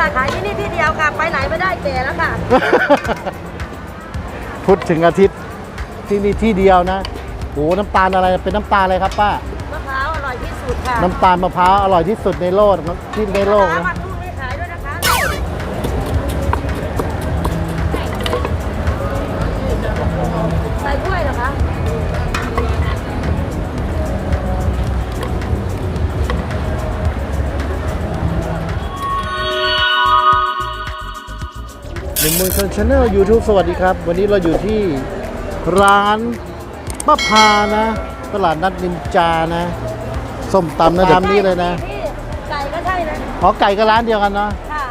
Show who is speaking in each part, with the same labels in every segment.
Speaker 1: ค่ะ ขายที่นี่ที่เดียวค่ะ ไปไหนไม่ได้แก่แล้วค่ะ
Speaker 2: พุธถึงอาทิตย์ที่นี่ที่เดียวนะโอ้น้ำตาลอะไรเป็นน้ำตาลอะไรครับป้า มะ
Speaker 1: พร้าวอร่อยที่สุดค่ะ
Speaker 2: น้ำตาลมะพร้าวอร่อยที่สุดในโลกที่ในโลก
Speaker 1: มะพร้าว
Speaker 2: นะ
Speaker 1: วันรุ่งนี้ขายด้ว ห
Speaker 2: นึ่งมือชนชาแนลยูทูบสวัสดีครับ วันนี้เราอยู่ที่ร้านป้าพานะ ตลาดนัดนินจานะส้มตำนะตามนี้เลยนะ
Speaker 1: พี่ไก่ก็ใช่นะ
Speaker 2: ขอไก่ก็ร้านเดียวกันเนาะ
Speaker 1: ค่ะ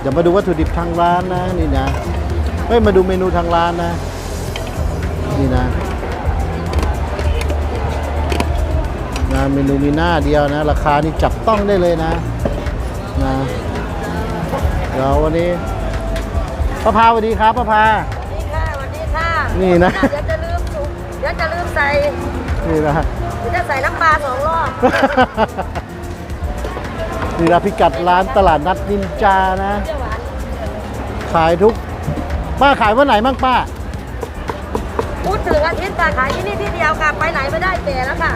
Speaker 2: เดี๋ยวมาดูวัตถุดิบทางร้านนะนี่นะเฮ้ยมาดูเมนูทางร้านนะ นี่นะนะเมนูมีหน้าเดียวนะ ราคานี่จับต้องได้เลยนะนะเดี๋ยววันนี้ ป้าพาสวัสดีครับป้าพา
Speaker 1: สวัสดีค่ะสวัสดีค่ะ
Speaker 2: นี่นะ
Speaker 1: เดี๋ยวจะลืมสุกเดี๋ยวจะลืมใส่
Speaker 2: นี่นะ
Speaker 1: เดี๋ยวจะใส่น้ำปลาสองรอบ
Speaker 2: นี่นะพิกัดร้านตลาดนัดนินจานะ
Speaker 1: เปรี้ยวหวาน
Speaker 2: ขายทุก ป้าขายวันไหนบ้างป้า
Speaker 1: พูดถึงอาทิตย์ค่ะขายที่นี่ที่เดียวค่ะไปไหนไม่ได้แก่แล้วค่ะ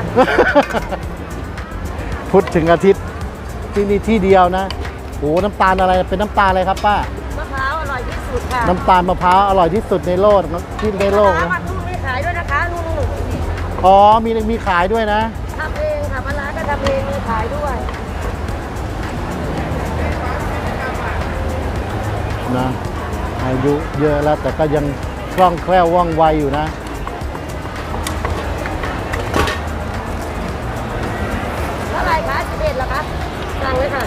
Speaker 2: พุธถึงอาทิตย์ที่นี่ที่เดียวนะโอ้น้ำตาลอะไรเป็นน้ำตาลอะไรครับป้า
Speaker 1: มะพร้าวอร่อยที่สุดค่ะ
Speaker 2: น้ำตาลมะพร้าวอร่อยที่สุดในโลกที่ในโลก
Speaker 1: มะพร้าว
Speaker 2: นะ
Speaker 1: วันรุ่งนี้ขายด้วยนะคะนู่น
Speaker 2: อ๋อ มีมีขายด้วยนะ
Speaker 1: ๆทำเองค่ะมะร้าก็ทำเองมีขายด้วย
Speaker 2: นะอายุเยอะแล้วแต่ก็ยังคล่องแคล่วว่องไวอยู่นะ
Speaker 1: เท่าไหร่คะสิบเอ็ดเหรอคะสั่งเลยค่ะ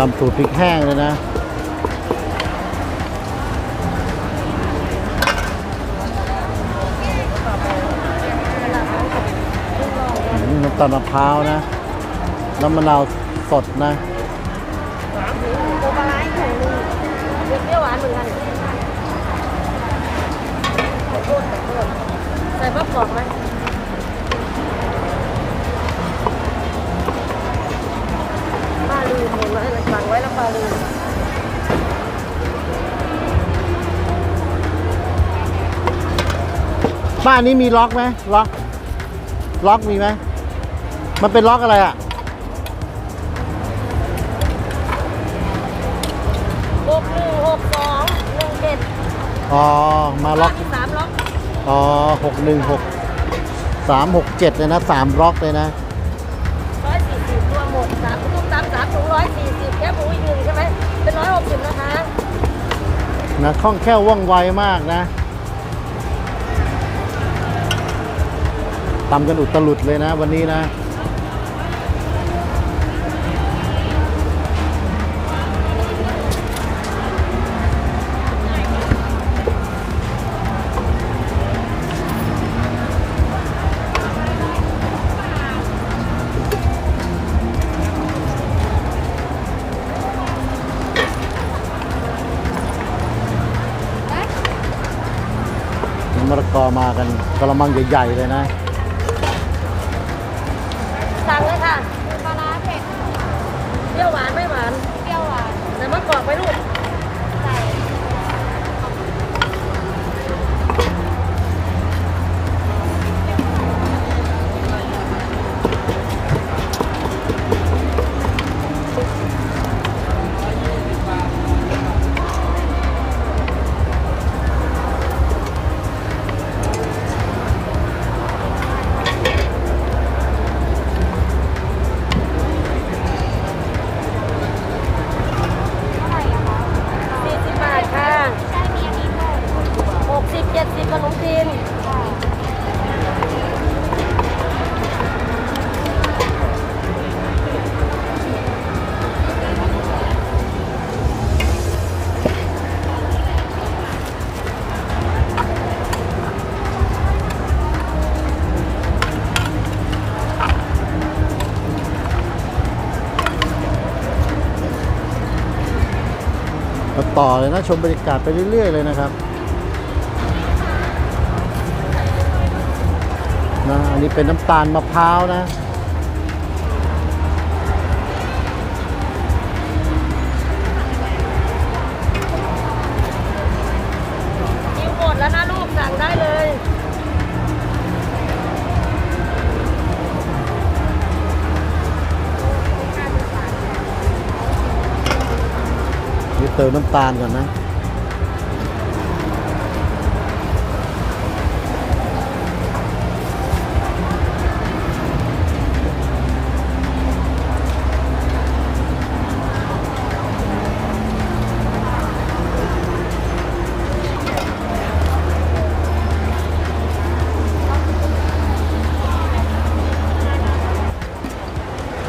Speaker 2: ตำสูตรพริกแห้งเลยนะน้ำตาลมะพร้าวนะ น้ำมะนาวสดนะ
Speaker 1: โอปลาร้าอีกถุ เห็นไหมสั่งไว้แล้วป้าลืม
Speaker 2: บ้านนี้มีล็อกไหมล็อก ล็อกมีไหมมันเป็นล็อกอะไรอะ
Speaker 1: หกหนึ่งหกสองหนึ่งเจ็ด
Speaker 2: อ๋อมาล็อก
Speaker 1: สามล็อก
Speaker 2: อ๋อหกหนึ่งหกสามหกเจ็ดเลยนะสามล็อกเลยนะ
Speaker 1: สามตุ้มตามสามถุงร้อยสี่สิบแค่หมูอีกหนึ่งใช่ไหมเป็นร้อยหกสิบนะคะ
Speaker 2: นะคล่องแคล่วว่องไวมากนะตำกันอุตลุดเลยนะวันนี้นะ กระมังใหญ่ๆเลยนะ
Speaker 1: เลยนะ
Speaker 3: ชม
Speaker 1: บ
Speaker 2: รรยากาศไปเรื่อย ๆ เลยนะครับนะอันนี้เป็นน้ำตาลมะพร้าวนะ
Speaker 1: เติ
Speaker 2: มน้ำตาลก่อนนะ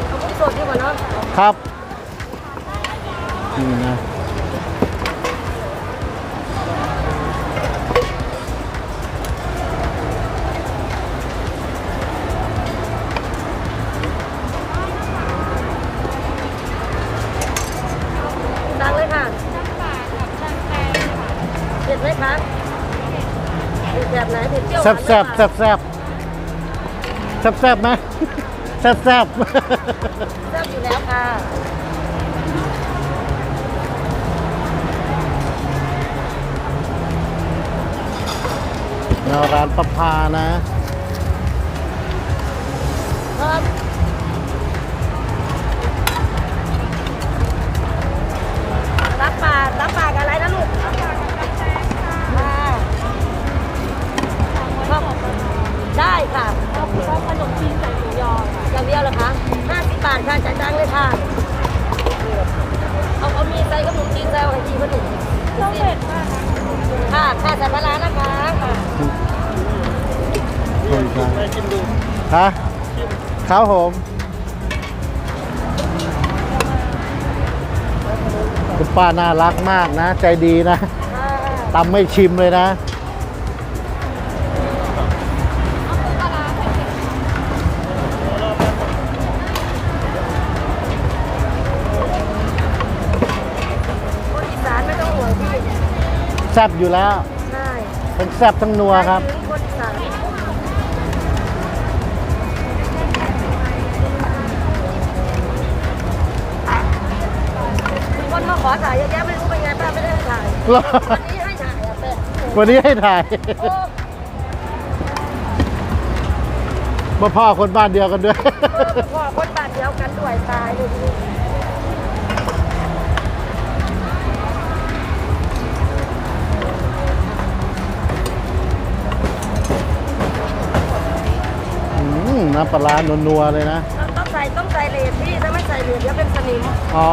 Speaker 1: เอากุ้งสดดีกว่าเนาะ
Speaker 2: ครับนี่นะ
Speaker 3: แบ
Speaker 1: บไหนเผ็ดเปรี้ยว
Speaker 2: แซ่บแซ่บ
Speaker 1: หวาน
Speaker 2: แซ่บแซ่บแซ่บแซ่บไหมแซ่บแซ่บ
Speaker 1: แซ่บอยู่แล้วค่ะ
Speaker 2: เราร้านประพานะ
Speaker 1: คนกลา
Speaker 3: ง
Speaker 2: ฮะครับผมคุณป้าน่ารักมากนะ ใจดีนะ
Speaker 1: ค่ะ
Speaker 2: ตำไม่ชิมเลยนะ
Speaker 3: เอาปูปลาร้าเผ็ด
Speaker 1: คนอีสานไม่ต้องห่วงพี่
Speaker 2: แซ่บอยู่แล้ว
Speaker 1: ใช่
Speaker 2: ทั้งแซ่บทั้งนัวครับ
Speaker 1: ได้ให้ถ่ายวันนี้ให้ถ่ายอะเป็ด
Speaker 2: วันนี้ให้ถ่าย
Speaker 1: โอ้
Speaker 2: มาพ่อคนบ้านเดียวกันด้วย
Speaker 1: พ่อคนบ้านเดียวกันด้วยตายเลยทีนี้
Speaker 2: อืมน้ำปลาร้านัวๆเลยนะ
Speaker 1: ต้องต้องใส่ต้องใส่เลดพี่ถ้าไม่ใส่เลดเดี๋ยวเป็นสนิม
Speaker 2: อ๋อ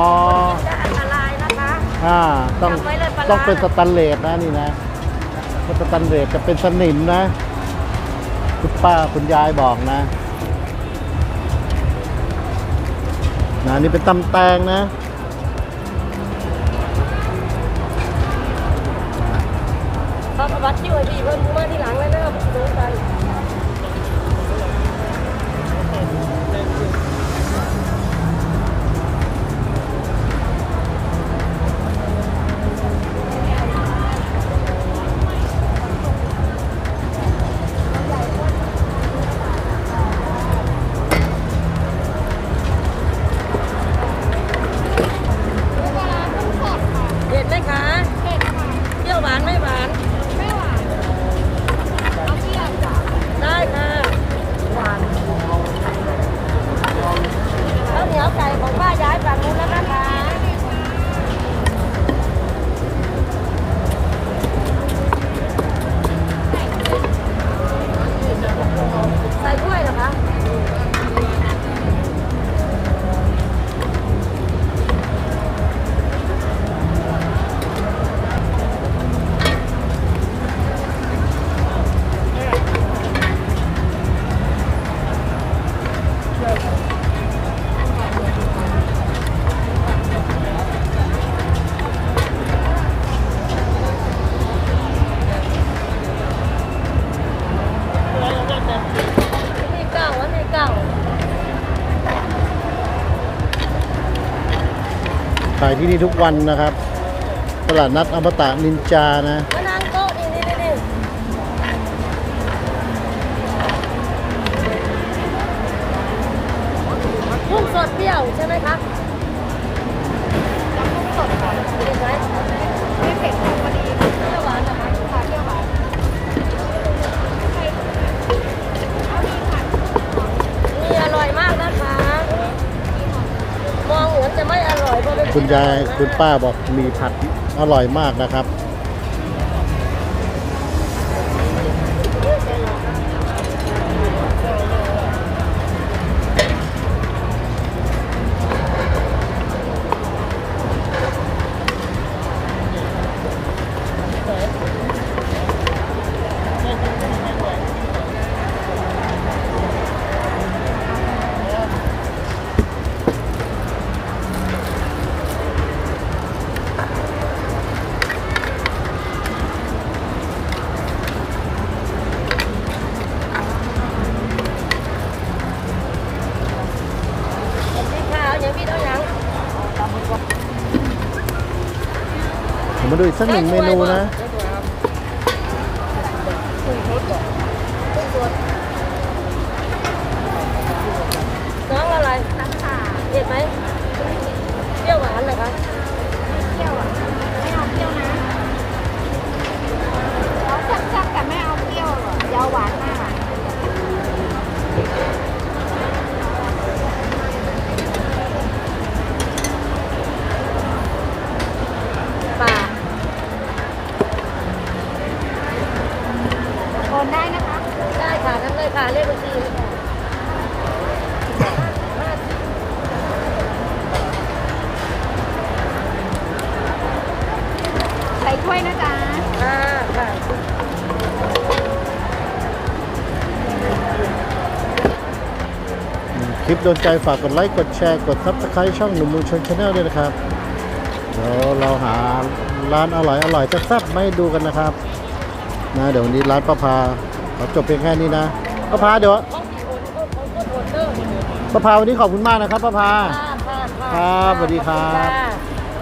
Speaker 1: จะอันตรายนะคะ
Speaker 2: อ่า ต้อง
Speaker 1: จำไว้เลยปลาร้า
Speaker 2: ต้องเป็นสแตนเลสนะนี่นะถ้าสแตนเลสจะเป็นสนิมนะคุณป้าคุณยายบอกนะนะนี่เป็นตำแตงนะ
Speaker 1: เขาประวัติที่ดีเพิ่นรู้มา ทุกวันนะครั
Speaker 2: บ ตลาดนัดอมตะนินจานะ
Speaker 1: มานั่งโต๊ะนี่นี่นี่กุ้งสดเปรี้ยวใช่ไหมคะ
Speaker 3: คุ
Speaker 2: ณยายคุณป้าบอกมีผัดอร่อยมากนะครับ ดูอีกสักหนึ่งเมนูนะ
Speaker 1: น้อง
Speaker 2: คลิปโดนใจฝากกดไลค์กดแชร์กดซับสไครต์ช่องหนุ่มมูลชนชาแนลด้วยนะครับเดี๋ยวเราหาร้านอร่อยอร่อยแซ่บๆมาให้ดูกันนะครับนะเดี๋ยววันนี้ร้านป้าพาขอจบเพียงแค่นี้นะป้าพาเดี๋ยว
Speaker 1: ของพี่โอนก็ของคนโอนเดอร์
Speaker 2: ป้าพาวันนี้ขอบคุณมากนะครับป้าพา
Speaker 1: ค่ะค่ะค่ะ
Speaker 2: ครับสวัสดีครับ
Speaker 1: ขอณค่ะ